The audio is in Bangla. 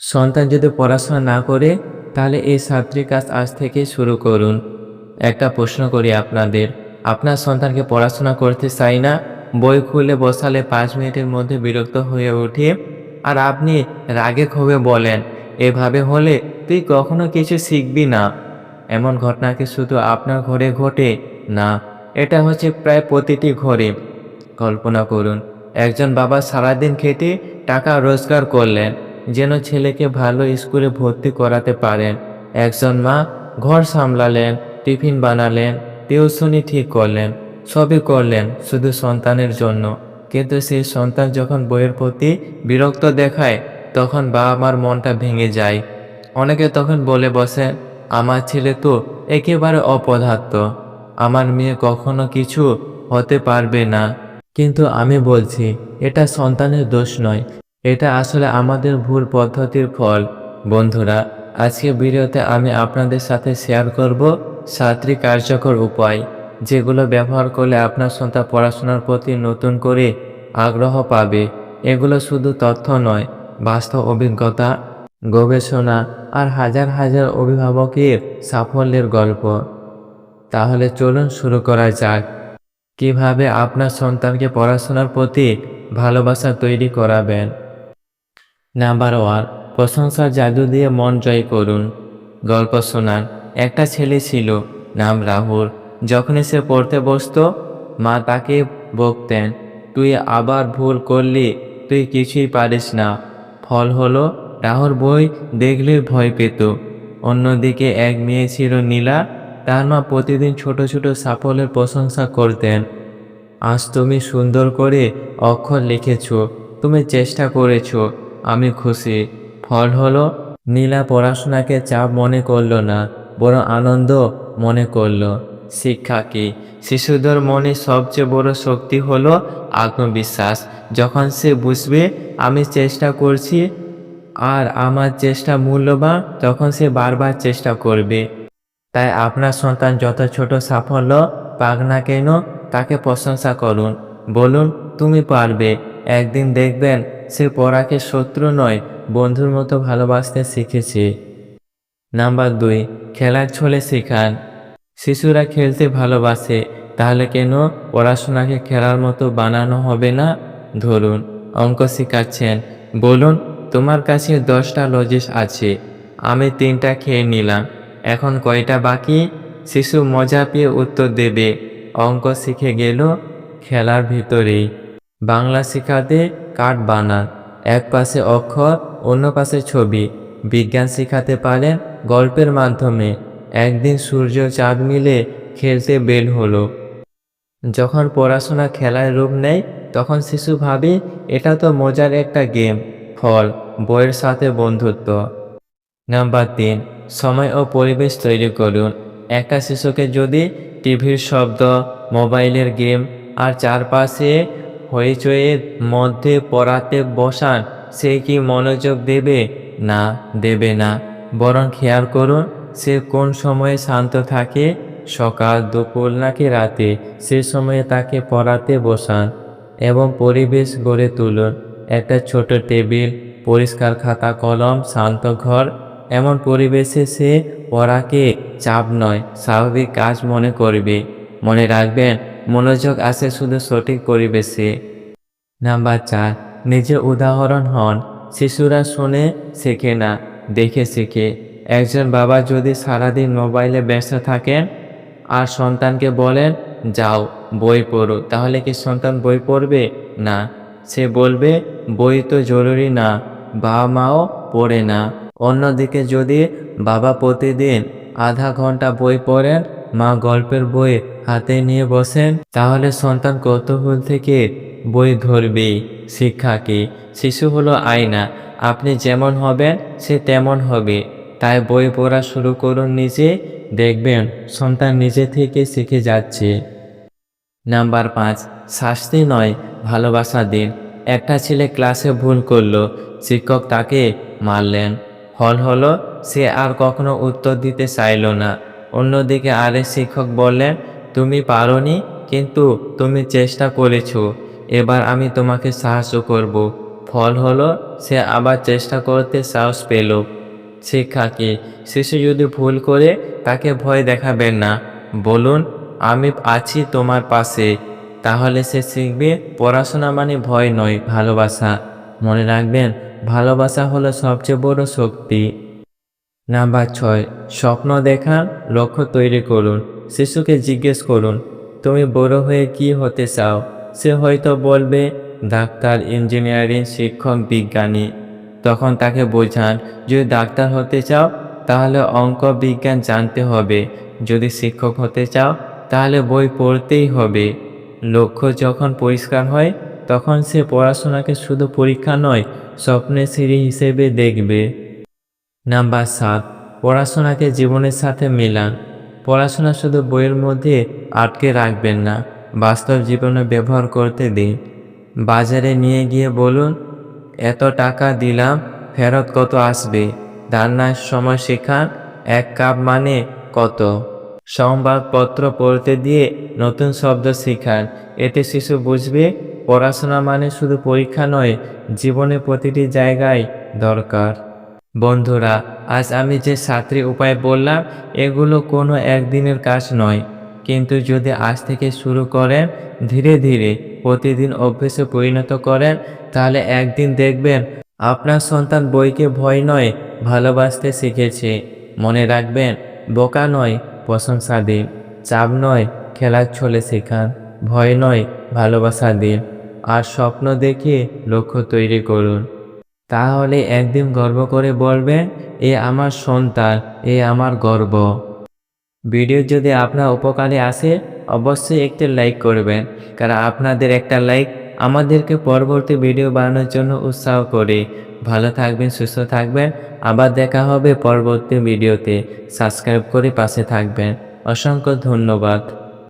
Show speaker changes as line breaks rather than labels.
সন্তান যদি পড়াশোনা না করে, তাহলে এই ছাত্রী কাজ আজ থেকে শুরু করুন। একটা প্রশ্ন করি আপনাদের, আপনার সন্তানকে পড়াশোনা করতে চাই না? বই খুলে বসালে পাঁচ মিনিটের মধ্যে বিরক্ত হয়ে ওঠে। আর আপনি রাগে ক্ষোভে বলেন, এভাবে হলে তুই কখনো কিছু শিখবি না। এমন ঘটনা কি শুধু আপনার ঘরে ঘটে? না, এটা হচ্ছে প্রায় প্রতিটি ঘরে। কল্পনা করুন, একজন বাবা সারাদিন খেটে টাকা রোজগার করলেন। যেন ছেলেকে ভালো স্কুলে ভর্তি করাতে পারেন। একজন মা ঘর সামলালেন, টিফিন বানালেন, টিউশনি ঠিক করলেন, সবই করলেন শুধু সন্তানের জন্য। কিন্তু সেই সন্তান যখন বইয়ের প্রতি বিরক্ত দেখায়, তখন বাবা মার মনটা ভেঙে যায়। অনেকে তখন বলে বসেন আমার ছেলে তো একেবারে অপদার্থ। আমার মেয়ে কখনো কিছু হতে পারবে না। কিন্তু আমি বলছি, এটা সন্তানের দোষ নয়। এটা আসলে আমাদের ভুল পদ্ধতির ফল। বন্ধুরা, আজকে ভিডিওতে আমি আপনাদের সাথে শেয়ার করব সাতটি কার্যকর উপায়, যেগুলো ব্যবহার করলে আপনার সন্তান পড়াশোনার প্রতি নতুন করে আগ্রহ পাবে। এগুলো শুধু তথ্য নয়, বাস্তব অভিজ্ঞতা, গবেষণা আর হাজার হাজার অভিভাবকের সাফল্যের গল্প। তাহলে চলুন শুরু করা যাক। কীভাবে আপনার সন্তানকে পড়াশোনার প্রতি ভালোবাসা তৈরি করাবেন? নাম্বার ওয়ান, প্রশংসার জাদু দিয়ে মন জয় করুন। গল্প শোনান, একটা ছেলে ছিল, নাম রাহুল। যখনই সে পড়তে বসতো, মা তাকে বকতেন, তুই আবার ভুল করলি, তুই কিছুই পারিস না। ফল হলো, রাহুল বই দেখলে ভয় পেত। অন্যদিকে এক মেয়ে ছিল নীলা, তার মা প্রতিদিন ছোট ছোট সাফল্যের প্রশংসা করতেন। আজ তুমি সুন্দর করে অক্ষর লিখেছ, তুমি চেষ্টা করেছ আমি খুশি। ফল হলো, নীলা পড়াশোনাকে চাপ মনে করল না, বড় আনন্দ মনে করল। শিক্ষা কি? শিশুদের মনে সবচেয়ে বড় শক্তি হলো আত্মবিশ্বাস। যখন সে বুঝবে, আমি চেষ্টা করছি আর আমার চেষ্টা মূল্যবান, তখন সে বারবার চেষ্টা করবে। তাই আপনার সন্তান যত ছোট সাফল্য পাক না কেন, তাকে প্রশংসা করুন। বলুন, তুমি পারবে। একদিন দেখবেন সে পড়াকে শত্রু নয়, বন্ধুর মতো ভালোবাসতে শিখেছে। নাম্বার দুই, খেলার ছলে শেখান। শিশুরা খেলতে ভালোবাসে, তাহলে কেন পড়াশোনাকে খেলার মতো বানানো হবে না? ধরুন, অঙ্ক শেখাচ্ছেন, বলুন, তোমার কাছে দশটা লজিস আছে, আমি তিনটা খেয়ে নিলাম, এখন কয়টা বাকি? শিশু মজা পেয়ে উত্তর দেবে, অঙ্ক শিখে গেল, খেলার ভিতরেই। বাংলা শেখাতে কাঠ বানান এক পাশে অক্ষর, অন্য পাশে ছবি। বিজ্ঞান শেখাতে পারেন গল্পের মাধ্যমে। একদিন সূর্য চাঁদ মিলে খেলতে বের হলো। যখন পড়াশোনা খেলায় রূপ নেয়, তখন শিশু ভাবে, এটা তো মজার একটা গেম। ফল, বইয়ের সাথে বন্ধুত্ব। নাম্বার তিন, সময় ও পরিবেশ তৈরি করুন। একটা শিশুকে যদি টিভির শব্দ, মোবাইলের গেম আর চারপাশে হইচইয়ের মধ্যে পড়াতে বসান সে কি মনোযোগ দেবে? না দেবে না। বরং খেয়াল করুন, সে কোন সময়ে শান্ত থাকে? সকাল, দুপুর নাকি রাতে? সে সময়ে তাকে পড়াতে বসান এবং পরিবেশ গড়ে তুলুন। একটা ছোট টেবিল, পরিষ্কার খাতা কলম, শান্ত ঘর। এমন পরিবেশে সে পড়াকে চাপ নয়, স্বাভাবিক কাজ মনে করবে। মনে রাখবেন মনোযোগ আসে শুধু সঠিক পরিবেশে। নাম্বার চার, নিজে উদাহরণ হন। শিশুরা শুনে শেখে না, দেখে শেখে। একজন বাবা যদি সারাদিন মোবাইলে ব্যস্ত থাকেন আর সন্তানকে বলেন, যাও, বই পড়ো, তাহলে কি সন্তান বই পড়বে? না। সে বলবে, বই তো জরুরি না বাবা মাও পড়ে না। অন্যদিকে যদি বাবা প্রতিদিন আধা ঘণ্টা বই পড়েন, মা গল্পের বই হাতে নিয়ে বসেন, তাহলে সন্তান কৌতূহল থেকে বই ধরবে, শিক্ষা কি? শিশু হলো আয়না, আপনি যেমন হবেন, সে তেমন হবে। তাই বই পড়া শুরু করুন নিজে, দেখবেন সন্তান নিজে থেকে শিখে যাচ্ছে। নাম্বার পাঁচ, শাস্তি নয়, ভালোবাসা দিন। একটা ছেলে ক্লাসে ভুল করল, শিক্ষক তাকে মারলেন। হল হলো, সে আর কখনো উত্তর দিতে চাইল না। অন্যদিকে আরেক শিক্ষক বললেন তুমি পারোনি, কিন্তু তুমি চেষ্টা করেছ। এবার আমি তোমাকে সাহায্য করব। ফল হলো, সে আবার চেষ্টা করতে সাহস পেল। শিক্ষা কি শিশু যদি ভুল করে, তাকে ভয় দেখাবেন না। বলুন, আমি আছি তোমার পাশে। তাহলে সে শিখবে, পড়াশোনা মানে ভয় নয়, ভালোবাসা। মনে রাখবেন, ভালোবাসা হলো সবচেয়ে বড় শক্তি। নাম্বার ছয়, স্বপ্ন দেখার লক্ষ্য তৈরি করুন। শিশুকে জিজ্ঞেস করুন, তুমি বড় হয়ে কি হতে চাও? সে হয়তো বলবে, ডাক্তার, ইঞ্জিনিয়ারিং শিক্ষক, বিজ্ঞানী। তখন তাকে বোঝান, যদি ডাক্তার হতে চাও, তাহলে অঙ্ক, বিজ্ঞান জানতে হবে। যদি শিক্ষক হতে চাও, তাহলে বই পড়তেই হবে। লক্ষ্য যখন পরিষ্কার হয়, তখন সে পড়াশোনাকে শুধু পরীক্ষা নয়, স্বপ্নের সিঁড়ি হিসেবে দেখবে। নাম্বার সাত, পড়াশোনাকে জীবনের সাথে মেলান। পড়াশোনা শুধু বইয়ের মধ্যে আটকে রাখবেন না, বাস্তব জীবনে ব্যবহার করতে দিন। বাজারে নিয়ে গিয়ে বলুন, এত টাকা দিলাম, ফেরত কত আসবে? রান্নার সময় শেখান এক কাপ মানে কত? সংবাদপত্র পড়তে দিয়ে নতুন শব্দ শেখান। এতে শিশু বুঝবে, পড়াশোনা মানে শুধু পরীক্ষা নয়, জীবনে প্রতিটি জায়গায় দরকার। বন্ধুরা, আজ আমি যে সাতটি উপায় বললাম, এগুলো কোনো একদিনের কাজ নয়। কিন্তু যদি আজ থেকে শুরু করেন, ধীরে ধীরে প্রতিদিন অভ্যেসে পরিণত করেন, তাহলে একদিন দেখবেন আপনার সন্তান বইকে ভয় নয়, ভালোবাসতে শিখেছে। মনে রাখবেন, বোকা নয়, প্রশংসা দিন। চাপ নয়, খেলার ছলে শেখান। ভয় নয়, ভালোবাসা দিন। আর স্বপ্ন দেখে লক্ষ্য তৈরি করুন। তাহলে একদিন গর্ব করে বলবেন, এ আমার সন্তান, এ আমার গর্ব। ভিডিও যদি আপনার উপকারে আসে, অবশ্যই একটি লাইক করবেন, কারণ আপনাদের একটা লাইক আমাদেরকে পরবর্তী ভিডিও বানানোর জন্য উৎসাহ করে। ভালো থাকবেন, সুস্থ থাকবেন, আবার দেখা হবে পরবর্তী ভিডিওতে। সাবস্ক্রাইব করে পাশে থাকবেন। অসংখ্য ধন্যবাদ।